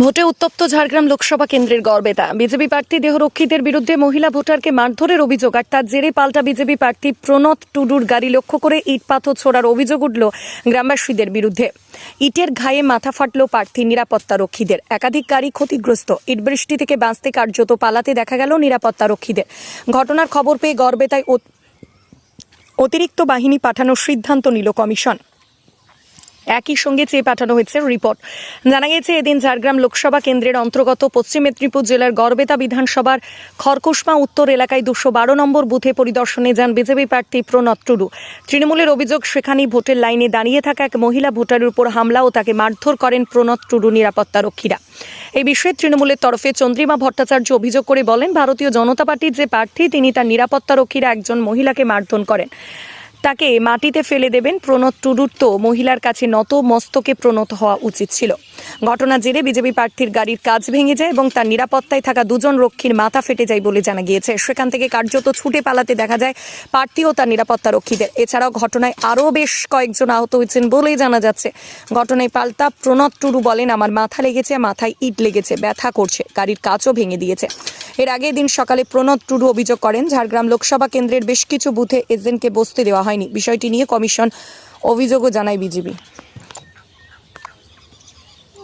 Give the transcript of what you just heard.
ভোটে উত্তপ্ত ঝাড়গ্রাম লোকসভা কেন্দ্রের গড়বেতা বিজেপি প্রার্থী দেহরক্ষীদের বিরুদ্ধে মহিলা ভোটারকে মারধরের অভিযোগ, আর তার জেরে পাল্টা বিজেপি প্রার্থী প্রণত টুডুর গাড়ি লক্ষ্য করে ইট পাথর ছোড়ার অভিযোগ উঠল গ্রামবাসীদের বিরুদ্ধে। ইটের ঘায়ে মাথা ফাটল প্রার্থী নিরাপত্তা রক্ষীদের। একাধিক গাড়ি ক্ষতিগ্রস্ত। ইট বৃষ্টি থেকে বাঁচতে কার্যত পালাতে দেখা গেল নিরাপত্তা রক্ষীদের। ঘটনার খবর পেয়ে গড়বেতায় অত- অতিরিক্ত বাহিনী পাঠানোর সিদ্ধান্ত নিল কমিশন। একই সঙ্গে চেয়ে পাঠানো হয়েছে রিপোর্ট। জানা গেছে এদিন ঝাড়গ্রাম লোকসভা কেন্দ্রের অন্তর্গত পশ্চিম মেদিনীপুর জেলার গড়বেতা বিধানসভার খড়কুসমা উত্তর এলাকায় দুশো বারো নম্বর বুথে পরিদর্শনে যান বিজেপি প্রার্থী প্রণত টুডু। তৃণমূলের অভিযোগ, সেখানেই ভোটের লাইনে দাঁড়িয়ে থাকা এক মহিলা ভোটারের উপর হামলা ও তাকে মারধর করেন প্রণব টুডু নিরাপত্তা রক্ষীরা এই বিষয়ে তৃণমূলের তরফে চন্দ্রিমা ভট্টাচার্য অভিযোগ করে বলেন, ভারতীয় জনতা পার্টির যে প্রার্থী, তিনি তার নিরাপত্তা রক্ষীরা একজন মহিলাকে মারধর করেন। তাকে মাটিতে ফেলে দেবেন প্রণত টুডুর তো মহিলার কাছে নত মস্তকে প্রণত হওয়া উচিত ছিল। ঘটনা জেরে বিজেপি প্রার্থীর গাড়ির কাজ ভেঙে যায় এবং তার নিরাপত্তায় থাকা দুজন রক্ষীর মাথা ফেটে যায় বলে জানা গিয়েছে। সেখান থেকে কার্যত ছুটে পালাতে দেখা যায় প্রার্থী ও তার নিরাপত্তা রক্ষীদের। এছাড়াও ঘটনায় আরও বেশ কয়েকজন আহত হয়েছেন বলেই জানা যাচ্ছে। ঘটনায় পাল্টা প্রণত টুডু বলেন, আমার মাথা লেগেছে, মাথায় ইট লেগেছে, ব্যথা করছে, গাড়ির কাজও ভেঙে দিয়েছে। এর আগের দিন সকালে প্রণব টুডু অভিযোগ করেন, ঝাড়গ্রাম লোকসভা কেন্দ্রের বেশ কিছু বুথে এজেন্টকে বসতে দেওয়া হয়নি। বিষয়টি নিয়ে কমিশন অভিযোগও জানায় বিজেপি